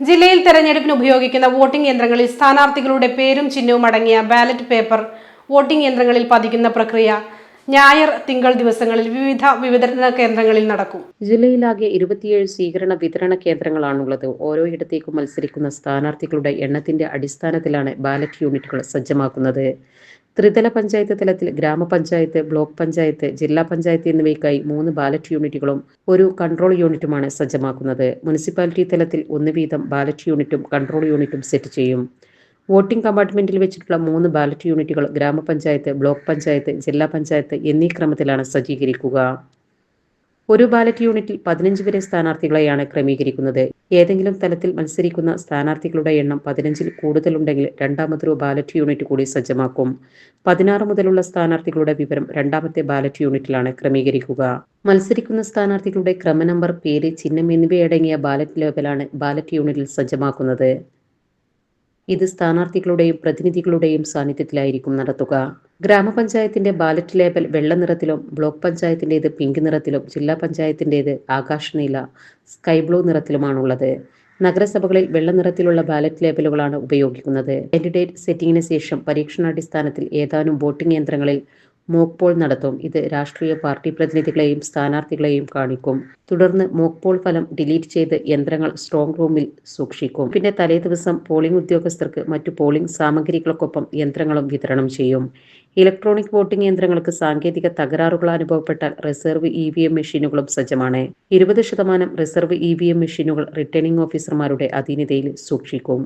ജില്ലയിൽ തെരഞ്ഞെടുപ്പിന് ഉപയോഗിക്കുന്ന വോട്ടിംഗ് യന്ത്രങ്ങളിൽ സ്ഥാനാർത്ഥികളുടെ പേരും ചിഹ്നവും അടങ്ങിയ ബാലറ്റ് പേപ്പർ വോട്ടിംഗ് യന്ത്രങ്ങളിൽ പതിക്കുന്ന പ്രക്രിയ ഞായർ തിങ്കൾ ദിവസങ്ങളിൽ വിവിധ വിതരണ കേന്ദ്രങ്ങളിൽ നടക്കും. ജില്ലയിലാകെ ഇരുപത്തിയേഴ് സ്വീകരണ വിതരണ കേന്ദ്രങ്ങളാണുള്ളത്. ഓരോ ഇടത്തേക്കും മത്സരിക്കുന്ന സ്ഥാനാർത്ഥികളുടെ എണ്ണത്തിന്റെ അടിസ്ഥാനത്തിലാണ് ബാലറ്റ് യൂണിറ്റുകൾ സജ്ജമാക്കുന്നത്. ത്രിതല പഞ്ചായത്ത് തലത്തിൽ ഗ്രാമപഞ്ചായത്ത് ബ്ലോക്ക് പഞ്ചായത്ത് ജില്ലാ പഞ്ചായത്ത് എന്നിവയ്ക്കായി മൂന്ന് ബാലറ്റ് യൂണിറ്റുകളും ഒരു കൺട്രോൾ യൂണിറ്റുമാണ് സജ്ജമാക്കുന്നത്. മുനിസിപ്പാലിറ്റി തലത്തിൽ ഒന്ന് വീതം ബാലറ്റ് യൂണിറ്റും കൺട്രോൾ യൂണിറ്റും സെറ്റ് ചെയ്യും. വോട്ടിംഗ് കമ്പാർട്ട്മെന്റിൽ വെച്ചിട്ടുള്ള മൂന്ന് ബാലറ്റ് യൂണിറ്റുകൾ ഗ്രാമപഞ്ചായത്ത് ബ്ലോക്ക് പഞ്ചായത്ത് ജില്ലാ പഞ്ചായത്ത് എന്നീ ക്രമത്തിലാണ് സജ്ജീകരിക്കുക. ഒരു ബാലറ്റ് യൂണിറ്റിൽ പതിനഞ്ച് വരെ സ്ഥാനാർത്ഥികളെയാണ് ക്രമീകരിക്കുന്നത്. ഏതെങ്കിലും തലത്തിൽ മത്സരിക്കുന്ന സ്ഥാനാർത്ഥികളുടെ എണ്ണം പതിനഞ്ചിൽ കൂടുതലുണ്ടെങ്കിൽ രണ്ടാമതൊരു ബാലറ്റ് യൂണിറ്റ് കൂടി സജ്ജമാക്കും. പതിനാറ് മുതലുള്ള സ്ഥാനാർത്ഥികളുടെ വിവരം രണ്ടാമത്തെ ബാലറ്റ് യൂണിറ്റിലാണ് ക്രമീകരിക്കുക. മത്സരിക്കുന്ന സ്ഥാനാർത്ഥികളുടെ ക്രമനമ്പർ പേര് ചിഹ്നം എന്നിവയടങ്ങിയ ബാലറ്റ് ലേബലാണ് ബാലറ്റ് യൂണിറ്റിൽ സജ്ജമാക്കുന്നത്. ഇത് സ്ഥാനാർത്ഥികളുടെയും പ്രതിനിധികളുടെയും സാന്നിധ്യത്തിലായിരിക്കും നടത്തുക. ഗ്രാമപഞ്ചായത്തിന്റെ ബാലറ്റ് ലേബൽ വെള്ള നിറത്തിലും ബ്ലോക്ക് പഞ്ചായത്തിന്റേത് പിങ്ക് നിറത്തിലും ജില്ലാ പഞ്ചായത്തിന്റേത് ആകാശനീല സ്കൈ ബ്ലൂ നിറത്തിലുമാണുള്ളത്. നഗരസഭകളിൽ വെള്ള നിറത്തിലുള്ള ബാലറ്റ് ലേബലുകളാണ് ഉപയോഗിക്കുന്നത്. കാൻഡിഡേറ്റ് സെറ്റിംഗിന് ശേഷം പരീക്ഷണാടിസ്ഥാനത്തിൽ ഏതാനും വോട്ടിംഗ് യന്ത്രങ്ങളിൽ മോക്ക് പോൾ നടത്തും. ഇത് രാഷ്ട്രീയ പാർട്ടി പ്രതിനിധികളെയും സ്ഥാനാർത്ഥികളെയും കാണിക്കും. തുടർന്ന് മോക്ക് പോൾ ഫലം ഡിലീറ്റ് ചെയ്ത് യന്ത്രങ്ങൾ സ്ട്രോങ് റൂമിൽ സൂക്ഷിക്കും. പിന്നെ തലേ ദിവസം പോളിംഗ് ഉദ്യോഗസ്ഥർക്ക് മറ്റു പോളിംഗ് സാമഗ്രികൾക്കൊപ്പം യന്ത്രങ്ങളും വിതരണം ചെയ്യും. ഇലക്ട്രോണിക് വോട്ടിംഗ് യന്ത്രങ്ങൾക്ക് സാങ്കേതിക തകരാറുകൾ അനുഭവപ്പെട്ടാൽ റിസർവ് ഇ വി എം മെഷീനുകളും സജ്ജമാണ്. ഇരുപത് ശതമാനം റിസർവ് ഇ വി എം മെഷീനുകൾ റിട്ടേണിംഗ് ഓഫീസർമാരുടെ അധീനതയിൽ സൂക്ഷിക്കും.